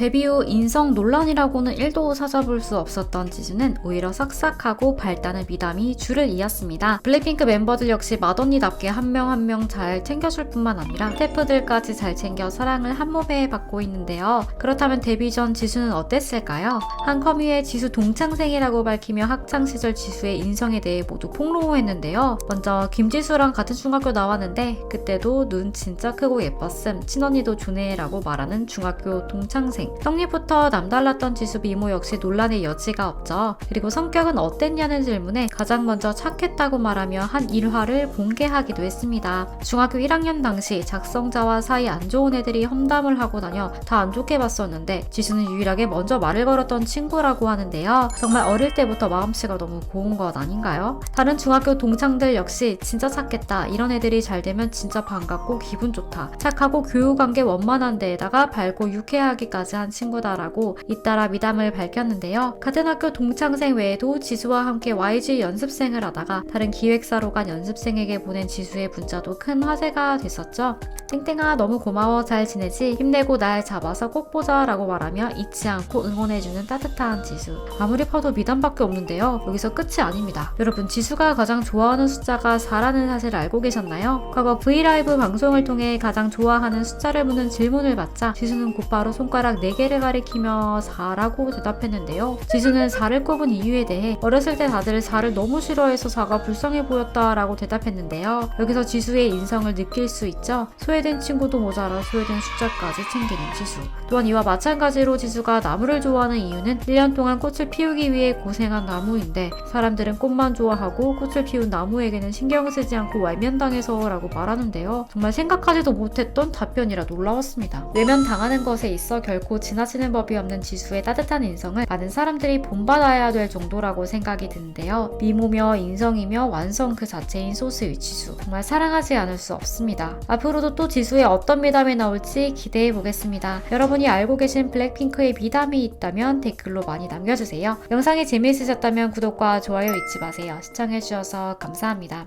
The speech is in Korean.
데뷔 후 인성 논란이라고는 1도 찾아볼 수 없었던 지수는 오히려 싹싹하고 밝다는 미담이 줄을 이었습니다. 블랙핑크 멤버들 역시 맏언니답게 한 명 한 명 잘 챙겨줄 뿐만 아니라 스태프들까지 잘 챙겨 사랑을 한 몸에 받고 있는데요. 그렇다면 데뷔 전 지수는 어땠을까요? 한 커뮤에 지수 동창생이라고 밝히며 학창시절 지수의 인성에 대해 모두 폭로했는데요. 먼저 김지수랑 같은 중학교 나왔는데 그때도 눈 진짜 크고 예뻤음 친언니도 좋네라고 말하는 중학교 동창생 떡잎부터 남달랐던 지수 미모 역시 논란의 여지가 없죠. 그리고 성격은 어땠냐는 질문에 가장 먼저 착했다고 말하며 한 일화를 공개하기도 했습니다. 중학교 1학년 당시 작성자와 사이 안 좋은 애들이 험담을 하고 다녀 다 안 좋게 봤었는데 지수는 유일하게 먼저 말을 걸었던 친구라고 하는데요. 정말 어릴 때부터 마음씨가 너무 고운 것 아닌가요? 다른 중학교 동창들 역시 진짜 착했다. 이런 애들이 잘 되면 진짜 반갑고 기분 좋다. 착하고 교육관계 원만한 데에다가 밝고 유쾌하기까지 한 친구다라고 잇따라 미담을 밝혔는데요. 같은 학교 동창생 외에도 지수와 함께 YG 연습생을 하다가 다른 기획사로 간 연습생에게 보낸 지수의 문자도 큰 화제가 됐었죠. 땡땡아 너무 고마워 잘 지내지 힘내고 날 잡아서 꼭 보자 라고 말하며 잊지 않고 응원해주는 따뜻한 지수 아무리 봐도 미담밖에 없는데요 여기서 끝이 아닙니다 여러분 지수가 가장 좋아하는 숫자가 4라는 사실을 알고 계셨나요? 과거 브이라이브 방송을 통해 가장 좋아하는 숫자를 묻는 질문을 받자 지수는 곧바로 손가락 4개를 가리키며 4라고 대답했는데요 지수는 4를 꼽은 이유에 대해 어렸을 때 다들 4를 너무 싫어해서 4가 불쌍해 보였다 라고 대답했는데요 여기서 지수의 인성을 느낄 수 있죠 소외된 친구도 모자라 소외된 숫자까지 챙기는 지수. 또한 이와 마찬가지로 지수가 나무를 좋아하는 이유는 1년 동안 꽃을 피우기 위해 고생한 나무인데 사람들은 꽃만 좋아하고 꽃을 피운 나무에게는 신경 쓰지 않고 외면당해서라고 말하는데요. 정말 생각하지도 못했던 답변이라 놀라웠습니다. 외면당하는 것에 있어 결코 지나치는 법이 없는 지수의 따뜻한 인성을 많은 사람들이 본받아야 될 정도라고 생각이 드는데요. 미모며 인성이며 완성 그 자체인 소스의 지수. 정말 사랑하지 않을 수 없습니다. 앞으로도 또 지수의 어떤 미담이 나올지 기대해 보겠습니다. 여러분이 알고 계신 블랙핑크의 미담이 있다면 댓글로 많이 남겨주세요. 영상이 재미있으셨다면 구독과 좋아요 잊지 마세요. 시청해주셔서 감사합니다.